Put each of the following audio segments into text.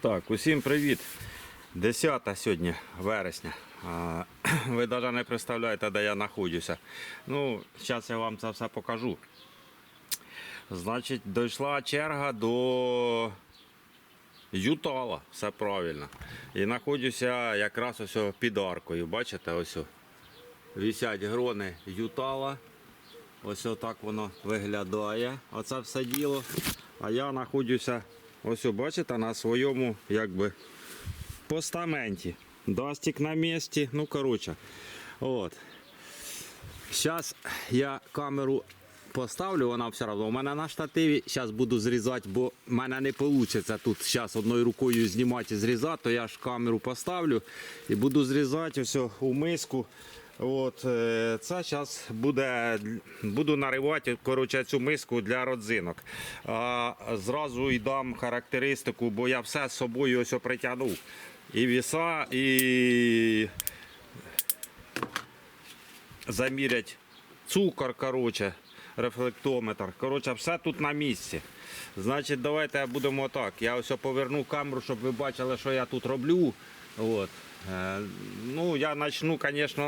Так, усім привіт. 10 сьогодні вересня. Ви навіть не представляєте, де я знаходжуся. Ну, зараз я вам це все покажу. Значить, дійшла черга до Ютала, все правильно. І знаходжуся якраз ось під аркою. Бачите, ось о. висять грони Ютала. Ось так воно виглядає. Оце все діло. А я знаходжуся, ось бачите, на своєму якби постаменті. Дастик на місці. Ну, коротше. От. Зараз я камеру поставлю, вона все одно. У мене на штативі зараз буду зрізати, бо в мене не вийде тут зараз одною рукою знімати і зрізати, то я ж камеру поставлю і буду зрізати ось у миску. От, е, це зараз буде, буду наривати коротше, цю миску для родзинок. А, зразу й дам характеристику, бо я все з собою ось притягнув. І віса, і замірять цукор, коротше, рефлектометр. Коротше, все тут на місці. Значить, давайте будемо так. Я ось поверну камеру, щоб ви бачили, що я тут роблю. От. Е, Ну, я почну, звісно,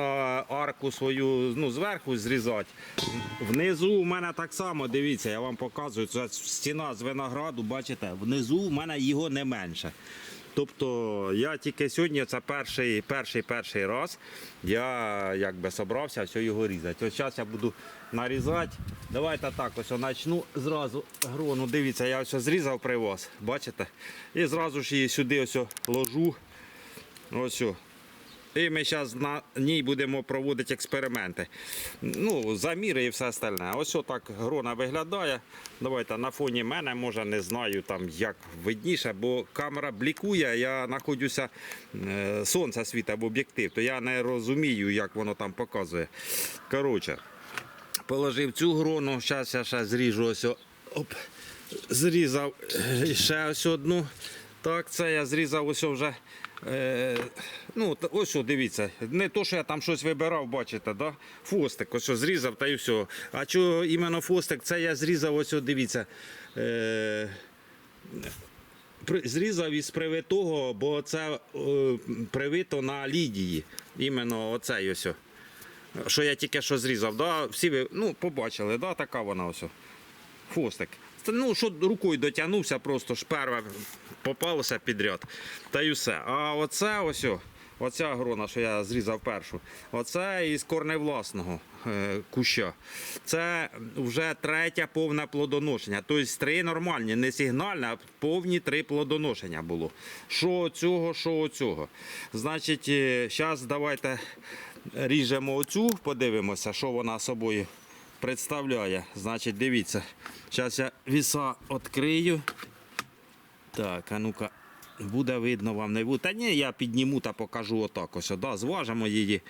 арку свою ну, зверху зрізати. Внизу у мене так само, дивіться, я вам показую, це стіна з винограду, бачите, внизу у мене його не менше. Тобто я тільки сьогодні, це перший перший, перший раз, я якби собрався все його різати. Ось зараз я буду нарізати. Давайте так, ось почну зразу грону. Дивіться, я ось зрізав при вас, бачите? І зразу ж її сюди ось ложу. Ось. І ми зараз на ній будемо проводити експерименти. Ну, заміри і все остальне. Ось так грона виглядає. Давайте на фоні мене, може, не знаю там як видніше, бо камера блікує, я знаходжуся, е, сонце світить в об'єктив, то я не розумію, як воно там показує. Коротше, положив цю грону, зараз я ще зріжу ось. Оп, зрізав е, ще ось одну. Так, це я зрізав ось вже. Е, ну, ось о, дивіться. Не то, що я там щось вибирав, бачите, да? фостик, ось о, зрізав та і все. А що іменно фостик, це я зрізав, ось о, дивіться. Е, зрізав із привитого, бо це е, привито на лідії. Іменно оцей ось. Що я тільки що зрізав. Да? Всі ви ну, побачили, да? така вона ось. о. Ну, що рукою дотягнувся, просто ж перше попалося підряд. Та й все. А оце ось, оця грона, що я зрізав першу, оце із корневласного е, куща. Це вже третє повне плодоношення. Тобто три нормальні, не сигнальне, а повні три плодоношення було. Що цього, що цього. Значить, зараз давайте ріжемо оцю, подивимося, що вона собою представляє. Значить, дивіться. Зараз я віса відкрию. Так, а ну-ка, буде видно вам не буде. Та ні, я підніму та покажу отак. Ось, да, зважимо її.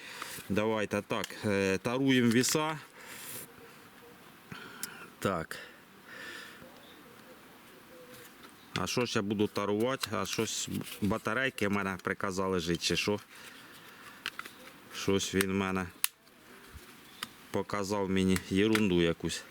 Давайте так. е, Таруємо віса. Так. А що ж я буду тарувати? А щось батарейки в мене приказали жити, чи що? Щось він в мене показав мені ерунду якусь.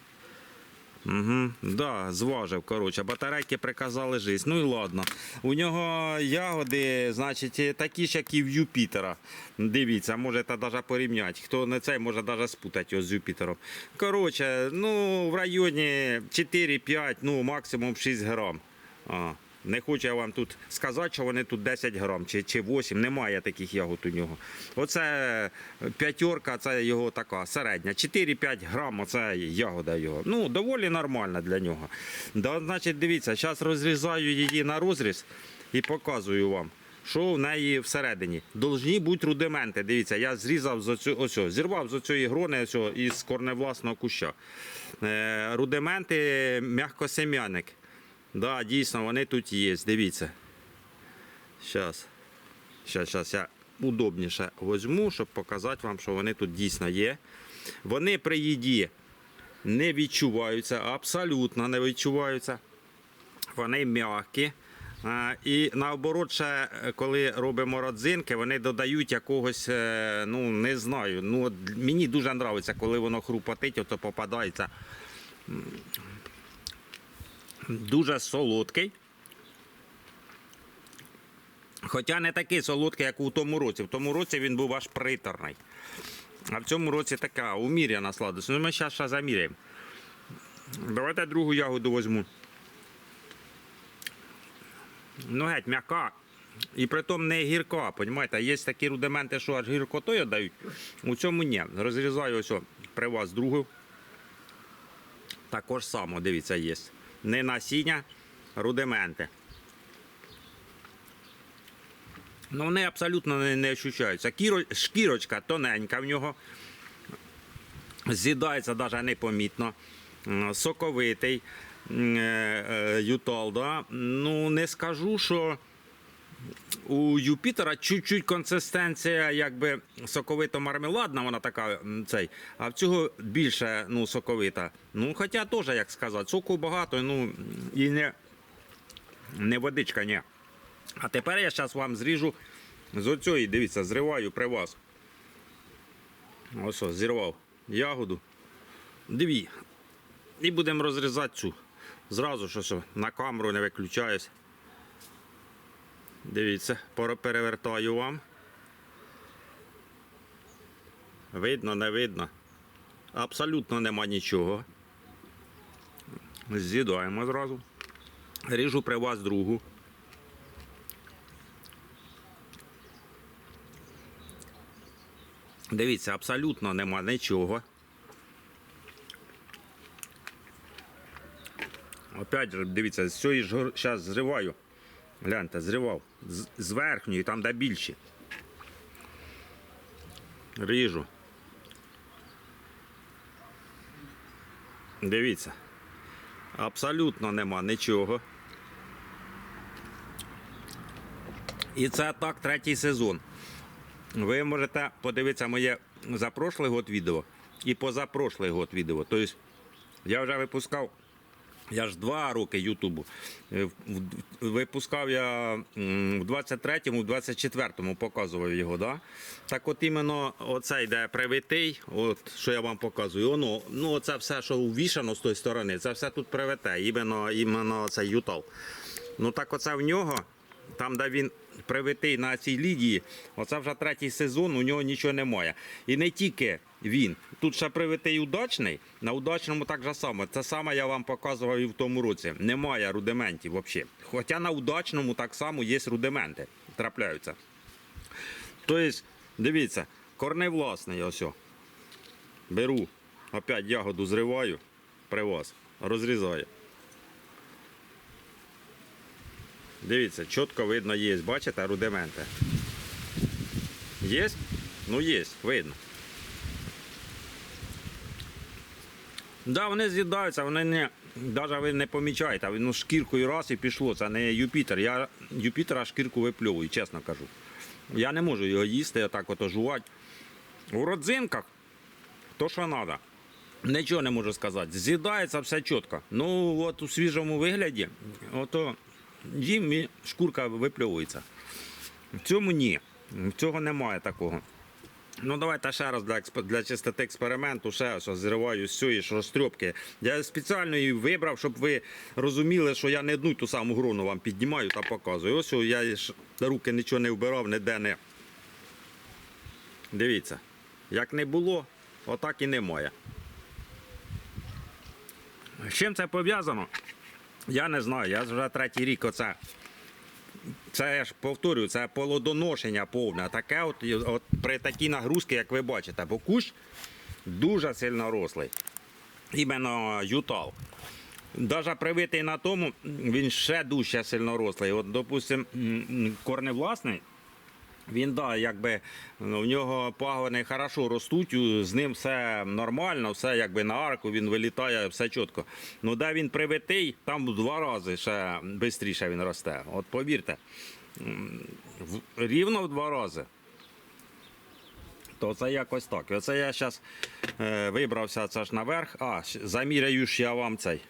Угу, да, зважив, коротше, батарейки приказали жити. Ну і ладно. У нього ягоди, значить, такі ж, як і в Юпітера. Дивіться, можете навіть порівняти. Хто не цей, може навіть спутати його з Юпітером. Коротше, ну, в районі 4-5, ну, максимум 6 грам. А. Не хочу я вам тут сказати, що вони тут 10 грам чи, чи 8, немає таких ягод у нього. Оце п'ятерка, це його така середня. 4-5 грам, оце ягода його. Ну, доволі нормальна для нього. Да, значить, дивіться, зараз розрізаю її на розріз і показую вам. Що в неї всередині? Должні бути рудименти. Дивіться, я зрізав з оцю, ось, зірвав з оцієї грони ось, із корневласного куща. Е, рудименти м'якосем'яник. Да, дійсно, вони тут є. Дивіться. Зараз. Зараз, зараз я удобніше візьму, щоб показати вам, що вони тут дійсно є. Вони при їді не відчуваються, абсолютно не відчуваються. Вони м'які. І наоборот, ще е, коли робимо родзинки, вони додають якогось, е, ну не знаю. Ну, мені дуже подобається, коли воно хрупотить, то попадається дуже солодкий. Хоча не такий солодкий, як у тому році. В тому році він був аж приторний. А в цьому році така уміряна сладость. Ну ми зараз ще заміряємо. Давайте другу ягоду візьму. Ну, геть, м'яка. І притом не гірка, понімаєте? Є такі рудименти, що аж гіркотою дають. У цьому ні. Розрізаю ось при вас другу. Також само, дивіться, є. Не насіння, рудименти. Ну, вони абсолютно не, не ощущаються. Кіро, шкірочка тоненька в нього. З'їдається навіть непомітно. Соковитий е, е, ютал, да? Ну, не скажу, що у Юпітера чуть-чуть консистенція, якби соковито-мармеладна, вона така цей, а в цього більше ну, соковита. Ну, хоча теж, як сказати, соку багато, ну і не, не водичка, ні. А тепер я зараз вам зріжу з оцього, дивіться, зриваю при вас. Ось, зірвав ягоду. Дві. І будемо розрізати цю. Зразу що на камеру не виключаюсь. Дивіться, перевертаю вам. Видно, не видно. Абсолютно нема нічого. З'їдаємо зразу. Ріжу при вас другу. Дивіться, абсолютно нема нічого. Опять же, дивіться, з цієї ж зараз зриваю. Гляньте, зривав. З, верхньої, там де більші. Ріжу. Дивіться. Абсолютно нема нічого. І це так третій сезон. Ви можете подивитися моє за прошлий год відео і позапрошлий год відео. Тобто я вже випускав. Я ж два роки Ютубу. Е, Випускав я в 23-му, в 24-му показував його. Да? Так от іменно оцей, йде привитий, от що я вам показую, Оно, ну це все, що увішано з тої сторони, це все тут привите, іменно, іменно цей ютал. Ну так оце в нього, там, де він привитий на цій лідії, оце вже третій сезон, у нього нічого немає. І не тільки він. Тут ще привитий удачний, на удачному так же само. Це саме я вам показував і в тому році. Немає рудиментів взагалі. Хоча на удачному так само є рудименти, трапляються. Тобто, дивіться, корней власний ось. Беру, опять ягоду зриваю при вас, розрізаю. Дивіться, чітко видно є, бачите, рудименти. Є? Ну є, видно. Да, вони з'їдаються, вони не, навіть ви не помічаєте, ну шкіркою раз і пішло. Це не Юпітер. Я Юпітера шкірку випльовую, чесно кажу. Я не можу його їсти, отак ото жувати. У родзинках то, що треба. Нічого не можу сказати. З'їдається все чітко. Ну, от у свіжому вигляді, ото їм і шкурка випльовується. В цьому ні. Цього немає такого. Ну, давайте ще раз для, для чистоти експерименту, ще ось зриваю з цієї ж розтрьопки. Я спеціально її вибрав, щоб ви розуміли, що я не одну ту саму грону вам піднімаю та показую. Ось я ж руки нічого не вбирав, ніде не. Дивіться, як не було, отак і немає. З чим це пов'язано? Я не знаю. Я вже третій рік оце. Це я ж повторюю, це полодоношення повне. Таке от, от при такій нагрузці, як ви бачите, бо кущ дуже сильно рослий. Іменно ютал. Навіть привитий на тому, він ще дуже сильно рослий. От, допустимо, корневласний, він да, якби ну, в нього пагони хорошо ростуть, з ним все нормально, все якби на арку, він вилітає, все чітко. Ну де він привитий, там в два рази ще швидше він росте. От повірте, рівно в два рази. То це якось так. Оце я зараз е, вибрався це ж наверх. А, заміряю ж я вам цей.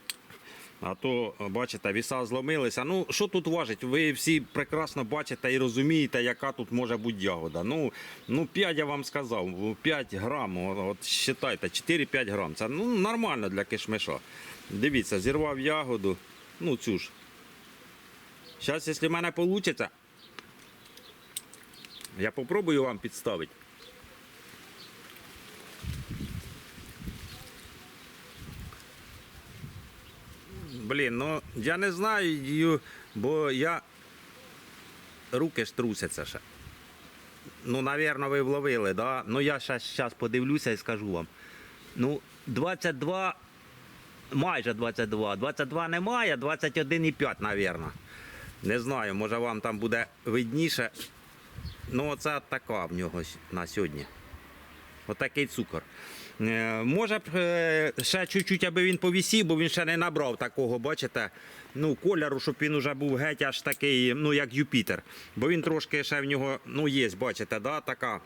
А то, бачите, віса зломилися. Ну, що тут важить? Ви всі прекрасно бачите і розумієте, яка тут може бути ягода. Ну, ну 5 я вам сказав, 5 грам, от, вважайте, 4-5 грам. Це ну, нормально для кишмиша. Дивіться, зірвав ягоду, ну цю ж. Зараз, якщо в мене вийде, Я попробую вам підставити. Блін, ну я не знаю, бо я. Руки ж трусяться ще. Ну, напевно, ви вловили, да? Ну я зараз подивлюся і скажу вам. Ну, 22, майже 22. 22 немає, 21,5, напевно. Не знаю, може вам там буде видніше. Ну, оце така в нього на сьогодні. Отакий цукор. Е, Може е, ще чуть-чуть, аби він повісів, бо він ще не набрав такого, бачите, ну, кольору, щоб він вже був геть аж такий, ну, як Юпітер. Бо він трошки ще в нього, ну, є, бачите, да, така.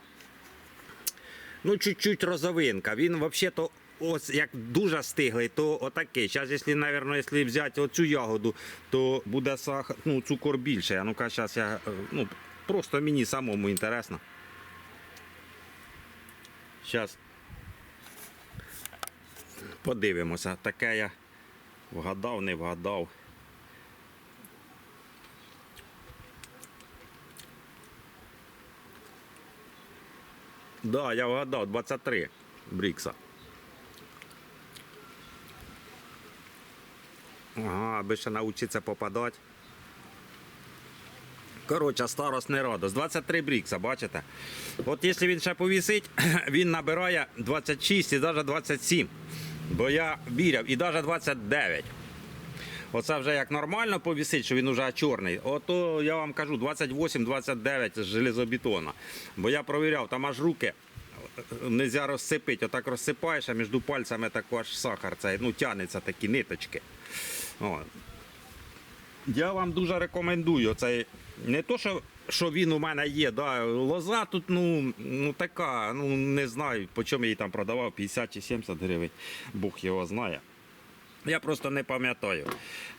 Ну, чуть-чуть розовинка. Він взагалі-то. Ось як дуже стиглий, то отакий. Зараз, якщо, мабуть, якщо взяти оцю ягоду, то буде сахар, ну, цукор більше. Ну-ка, зараз я. е, Ну, просто мені самому інтересно. Зараз подивимося. Таке я вгадав, не вгадав. Да, я вгадав, 23 Брікса. Ага, аби ще навчитися попадати. Коротше, старость не радость. 23 брікса, бачите? От якщо він ще повісить, він набирає 26 і навіть 27. Бо я віряв, і навіть 29. Оце вже як нормально повісить, що він вже чорний. Ото я вам кажу 28-29 з железобетона. Бо я провіряв, там аж руки не можна розсипити. Отак розсипаєш, а між пальцями тако аж сахар. Цей, ну, тянеться такі ниточки. О. Я вам дуже рекомендую цей. Не то, що, що він у мене є, да, лоза тут ну, ну така, ну не знаю, по чому я її там продавав, 50 чи 70 гривень, Бог його знає. Я просто не пам'ятаю.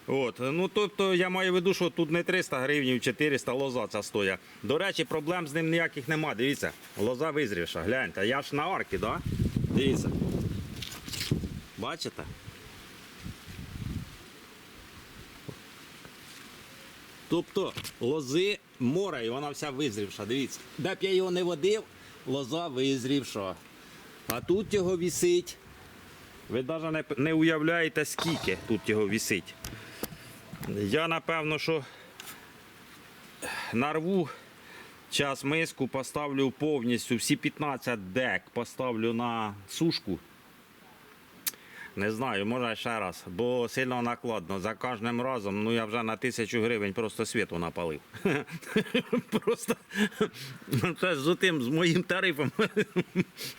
От. Ну, тобто я маю в виду, що тут не 300 гривень, 400 лоза ця стоя. До речі, проблем з ним ніяких нема. Дивіться, лоза визрівша, гляньте. Я ж на арки, да? Дивіться. Бачите? Тобто лози море, і вона вся визрівша. Дивіться. Де б я його не водив, лоза визрівша. А тут його вісить. Ви навіть не, не уявляєте, скільки тут його вісить. Я напевно, що нарву час миску, поставлю повністю всі 15 дек, поставлю на сушку. Не знаю, може ще раз, бо сильно накладно. За кожним разом, ну я вже на тисячу гривень просто світу напалив. Просто це з тим, з моїм тарифом.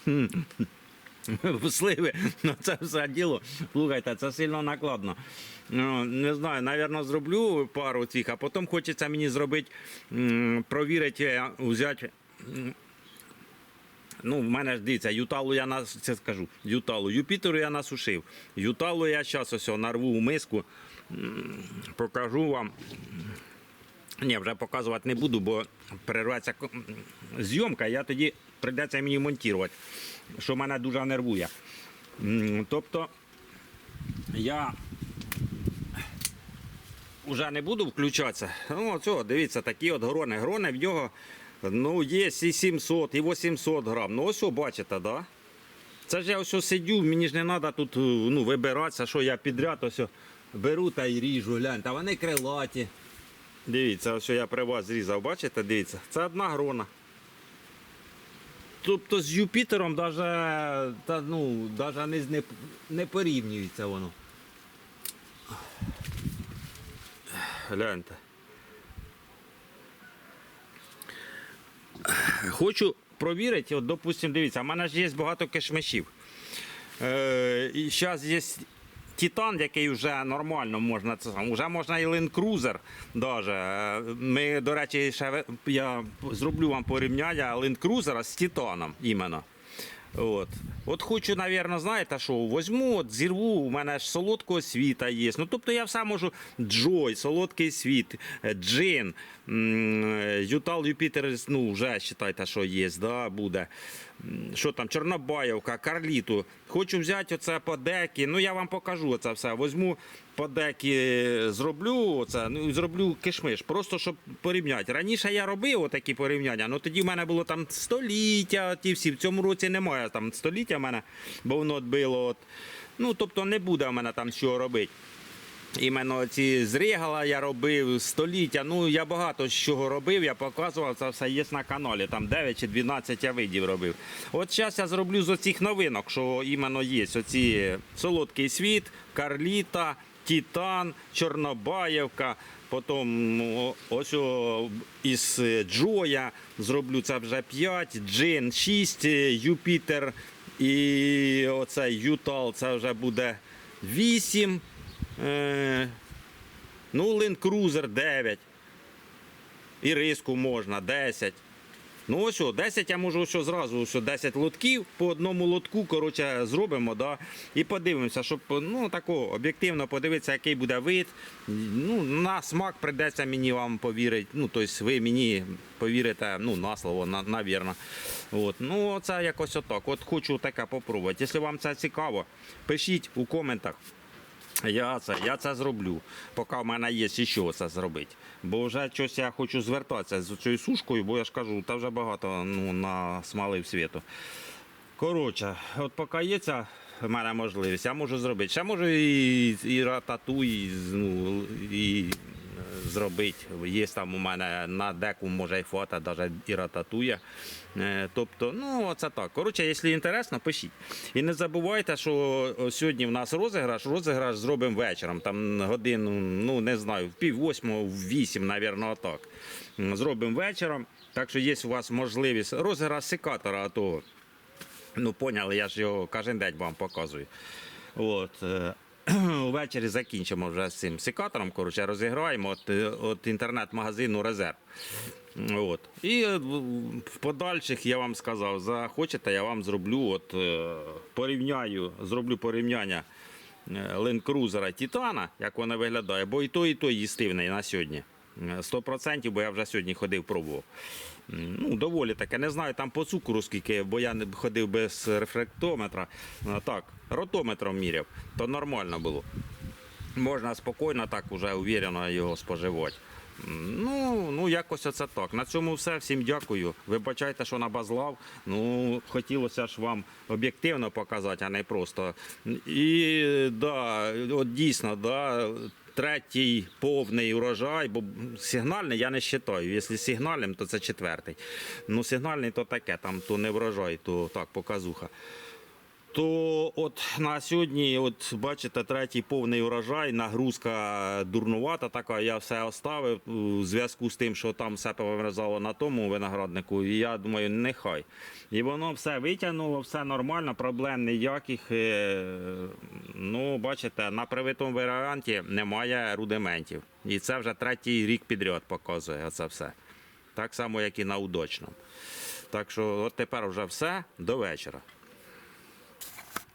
Сливи, ну це все діло. Слухайте, це сильно накладно. Ну, не знаю, напевно, зроблю пару цих, а потім хочеться мені зробити, провірити, е, взяти. Ну, в мене ж дивіться, юталу я нас це скажу. Юталу. Юпітеру я насушив. Юталу я зараз ось нарву у миску. Покажу вам. Ні, вже показувати не буду, бо перерветься зйомка, я тоді прийдеться мені монтувати, що мене дуже нервує. Тобто я вже не буду включатися. Ну, цього, дивіться, такі от грони. Грони в нього ну, є і 700, і 800 грам. Ну, ось бачите, да? Це ж я ось сидю, мені ж не треба тут ну, вибиратися, що я підряд ось беру та й ріжу, гляньте, вони крилаті. Дивіться, ось я при вас зрізав, бачите, дивіться, це одна грона. Тобто з Юпітером та, ну, не, не порівнюється воно. Гляньте. Хочу провірити, от, допустим, дивіться, в мене ж є багато кишмишів. Е, і зараз є Титан, який вже нормально можна це сам. Вже можна і лендкрузер. Ми, до речі, ще я зроблю вам порівняння Land з Титаном іменно. От. От хочу, напевно, знаєте, що возьму, от, зірву, у мене ж солодкого світа є. Ну, тобто я все можу Джой, солодкий світ, е, джин, Ютал Юпітер, ну, вже вважайте, що є, да, буде. Що там, Чорнобаївка, Карліту. Хочу взяти оце подекі. Ну я вам покажу це все. Возьму по декі, зроблю оце, ну зроблю кишмиш, просто щоб порівняти. Раніше я робив такі порівняння, ну тоді в мене було там століття, ті всі. В цьому році немає там століття в мене, бо воно. От. Ну, тобто не буде в мене там що робити. Іменно ці зрігала я робив століття. Ну я багато з чого робив, я показував, це все є на каналі. Там 9 чи 12 я видів робив. От зараз я зроблю з оцих новинок, що іменно є. Оці солодкий світ, Карліта, Титан, Чорнобаївка. Потім ось о, із Джоя зроблю це вже 5, Джин 6, Юпітер і оцей Ютал це вже буде 8. Е, ну, Land Cruiser 9. І риску можна 10. Ну ось що, 10 я можу що зразу що 10 лотків по одному лотку, коротше, зробимо, да, і подивимося, щоб ну, тако, об'єктивно подивитися, який буде вид. Ну, на смак прийдеться мені вам повірити. Ну, тобто ви мені повірите ну, на слово, на, навірно. От. Ну, це якось отак. От хочу таке попробувати. Якщо вам це цікаво, пишіть у коментах. Я це, я це зроблю, поки в мене є ще це зробити. Бо вже щось я хочу звертатися з цією сушкою, бо я ж кажу, та вже багато ну, насмалив світу. Коротше, от поки є ця в мене можливість, я можу зробити. Ще можу і, і ратату, і, ну, і зробити. Є там у мене на деку, може і фото, навіть і рататує. Е, Тобто, ну, це так. Коротше, якщо інтересно, пишіть. І не забувайте, що сьогодні в нас розіграш, розіграш зробимо вечором, там годину, ну не знаю, в пів вісім, напевно, отак. М, Зробимо вечором. Так що є у вас можливість розіграш секатора того. Ну, поняли, я ж його кожен день вам показую. От, Ввечері закінчимо вже з цим секатором. Коротше, розіграємо от, е, от інтернет-магазину Резерв. От. І е, в- подальших я вам сказав, захочете, я вам зроблю от, е, порівняю, зроблю порівняння Cruiser Титана, як вона виглядає, бо і той, і той їстивний на сьогодні. Е, 100%, бо я вже сьогодні ходив пробував. Ну, доволі таке. Не знаю там по цукру скільки, бо я не ходив без рефлектометра. Так, ротометром міряв, то нормально було. Можна спокійно, так уже уверено його споживати. Ну, ну якось оце так. На цьому все. Всім дякую. Вибачайте, що набазлав. Ну, хотілося ж вам об'єктивно показати, а не просто. І да, от дійсно, да, третій повний урожай, бо сигнальний я не вважаю. Якщо сигнальним, то це четвертий. Ну, сигнальний то таке, там то не врожай, то так, показуха. То от на сьогодні, от бачите, третій повний урожай, нагрузка дурнувата така. Я все оставив у зв'язку з тим, що там все повирізало на тому винограднику. І я думаю, нехай. І воно все витягнуло, все нормально, проблем ніяких. Е, Ну, бачите, на привитому варіанті немає рудиментів. І це вже третій рік підряд показує це все. Так само, як і на удочному. Так що от тепер вже все до вечора.